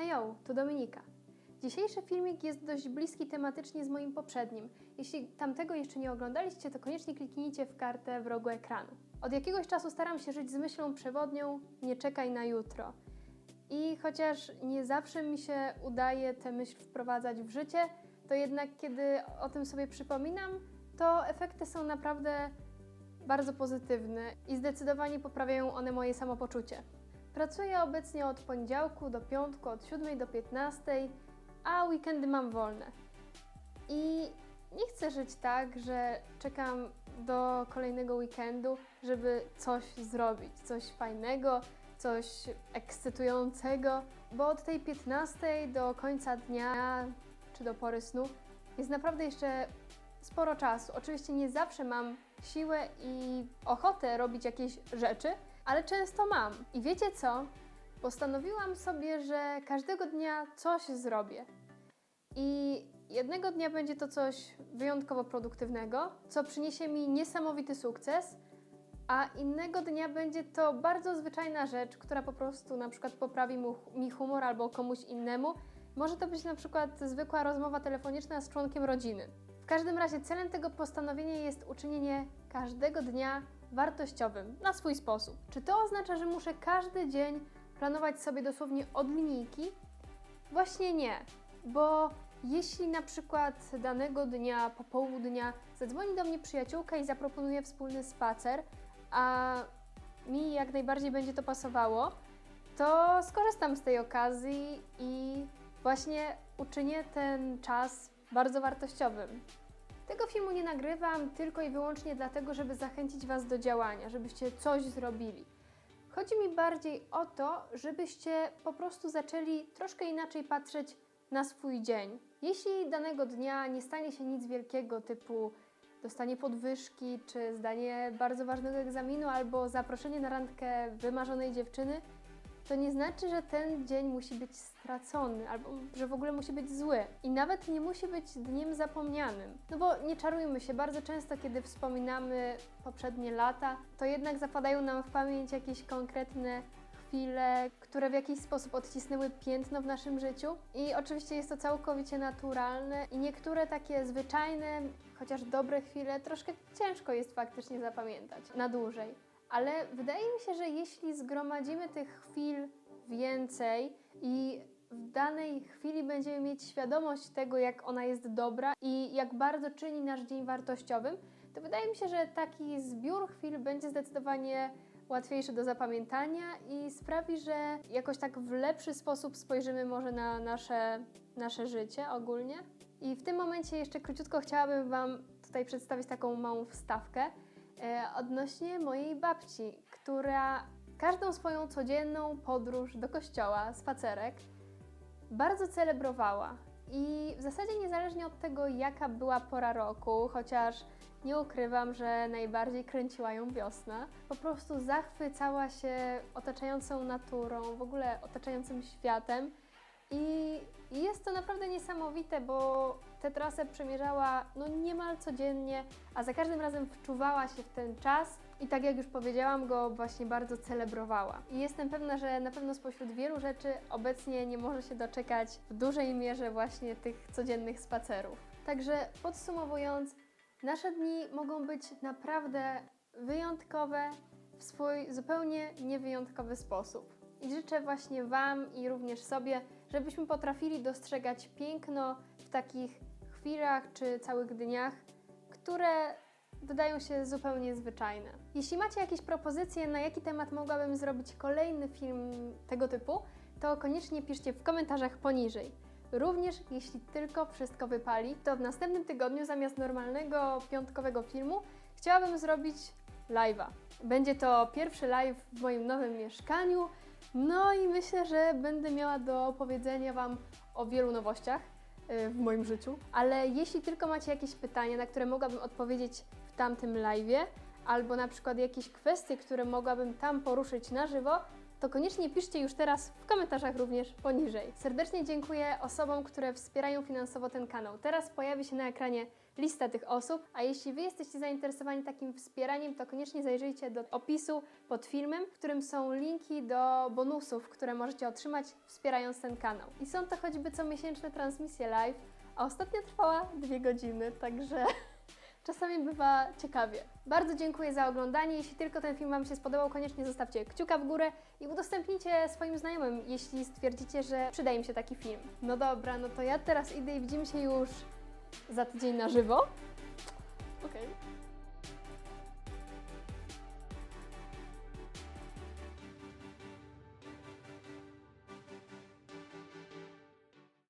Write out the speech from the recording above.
Hejo, tu Dominika. Dzisiejszy filmik jest dość bliski tematycznie z moim poprzednim. Jeśli tamtego jeszcze nie oglądaliście, to koniecznie kliknijcie w kartę w rogu ekranu. Od jakiegoś czasu staram się żyć z myślą przewodnią nie czekaj na jutro. I chociaż nie zawsze mi się udaje tę myśl wprowadzać w życie, to jednak kiedy o tym sobie przypominam, to efekty są naprawdę bardzo pozytywne i zdecydowanie poprawiają one moje samopoczucie. Pracuję obecnie od poniedziałku do piątku, od 7 do 15, a weekendy mam wolne. I nie chcę żyć tak, że czekam do kolejnego weekendu, żeby coś zrobić, coś fajnego, coś ekscytującego, bo od tej 15 do końca dnia czy do pory snu jest naprawdę jeszcze sporo czasu. Oczywiście nie zawsze mam siłę i ochotę robić jakieś rzeczy, ale często mam. I wiecie co? Postanowiłam sobie, że każdego dnia coś zrobię. I jednego dnia będzie to coś wyjątkowo produktywnego, co przyniesie mi niesamowity sukces, a innego dnia będzie to bardzo zwyczajna rzecz, która po prostu na przykład poprawi mu, mi humor albo komuś innemu. Może to być na przykład zwykła rozmowa telefoniczna z członkiem rodziny. Każdym razie celem tego postanowienia jest uczynienie każdego dnia wartościowym na swój sposób. Czy to oznacza, że muszę każdy dzień planować sobie dosłownie od? Właśnie nie, bo jeśli na przykład danego dnia, popołudnia zadzwoni do mnie przyjaciółka i zaproponuje wspólny spacer, a mi jak najbardziej będzie to pasowało, to skorzystam z tej okazji i właśnie uczynię ten czas bardzo wartościowym. Tego filmu nie nagrywam tylko i wyłącznie dlatego, żeby zachęcić Was do działania, żebyście coś zrobili. Chodzi mi bardziej o to, żebyście po prostu zaczęli troszkę inaczej patrzeć na swój dzień. Jeśli danego dnia nie stanie się nic wielkiego, typu dostanie podwyżki, czy zdanie bardzo ważnego egzaminu, albo zaproszenie na randkę wymarzonej dziewczyny, to nie znaczy, że ten dzień musi być stracony, albo że w ogóle musi być zły. I nawet nie musi być dniem zapomnianym. No bo nie czarujmy się, bardzo często, kiedy wspominamy poprzednie lata, to jednak zapadają nam w pamięć jakieś konkretne chwile, które w jakiś sposób odcisnęły piętno w naszym życiu. I oczywiście jest to całkowicie naturalne i niektóre takie zwyczajne, chociaż dobre chwile troszkę ciężko jest faktycznie zapamiętać na dłużej. Ale wydaje mi się, że jeśli zgromadzimy tych chwil więcej i w danej chwili będziemy mieć świadomość tego, jak ona jest dobra i jak bardzo czyni nasz dzień wartościowym, to wydaje mi się, że taki zbiór chwil będzie zdecydowanie łatwiejszy do zapamiętania i sprawi, że jakoś tak w lepszy sposób spojrzymy może na nasze, nasze życie ogólnie. I w tym momencie jeszcze króciutko chciałabym Wam tutaj przedstawić taką małą wstawkę odnośnie mojej babci, która każdą swoją codzienną podróż do kościoła, spacerek, bardzo celebrowała. I w zasadzie niezależnie od tego, jaka była pora roku, chociaż nie ukrywam, że najbardziej kręciła ją wiosna, po prostu zachwycała się otaczającą naturą, w ogóle otaczającym światem. I jest to naprawdę niesamowite, bo tę trasę przemierzała no niemal codziennie, a za każdym razem wczuwała się w ten czas i tak jak już powiedziałam, go właśnie bardzo celebrowała. I jestem pewna, że na pewno spośród wielu rzeczy obecnie nie może się doczekać w dużej mierze właśnie tych codziennych spacerów. Także podsumowując, nasze dni mogą być naprawdę wyjątkowe w swój zupełnie niewyjątkowy sposób. I życzę właśnie Wam i również sobie, żebyśmy potrafili dostrzegać piękno w takich chwilach czy całych dniach, które wydają się zupełnie zwyczajne. Jeśli macie jakieś propozycje, na jaki temat mogłabym zrobić kolejny film tego typu, to koniecznie piszcie w komentarzach poniżej. Również jeśli tylko wszystko wypali, to w następnym tygodniu zamiast normalnego piątkowego filmu chciałabym zrobić live'a. Będzie to pierwszy live w moim nowym mieszkaniu. No i myślę, że będę miała do opowiedzenia Wam o wielu nowościach y, w moim życiu. Ale jeśli tylko macie jakieś pytania, na które mogłabym odpowiedzieć w tamtym live'ie, albo na przykład jakieś kwestie, które mogłabym tam poruszyć na żywo, to koniecznie piszcie już teraz w komentarzach również poniżej. Serdecznie dziękuję osobom, które wspierają finansowo ten kanał. Teraz pojawi się na ekranie lista tych osób, a jeśli Wy jesteście zainteresowani takim wspieraniem, to koniecznie zajrzyjcie do opisu pod filmem, w którym są linki do bonusów, które możecie otrzymać wspierając ten kanał. I są to choćby comiesięczne transmisje live, a ostatnia trwała dwie godziny, także czasami bywa ciekawie. Bardzo dziękuję za oglądanie. Jeśli tylko ten film Wam się spodobał, koniecznie zostawcie kciuka w górę i udostępnijcie swoim znajomym, jeśli stwierdzicie, że przyda im się taki film. No dobra, no to ja teraz idę i widzimy się już za tydzień na żywo.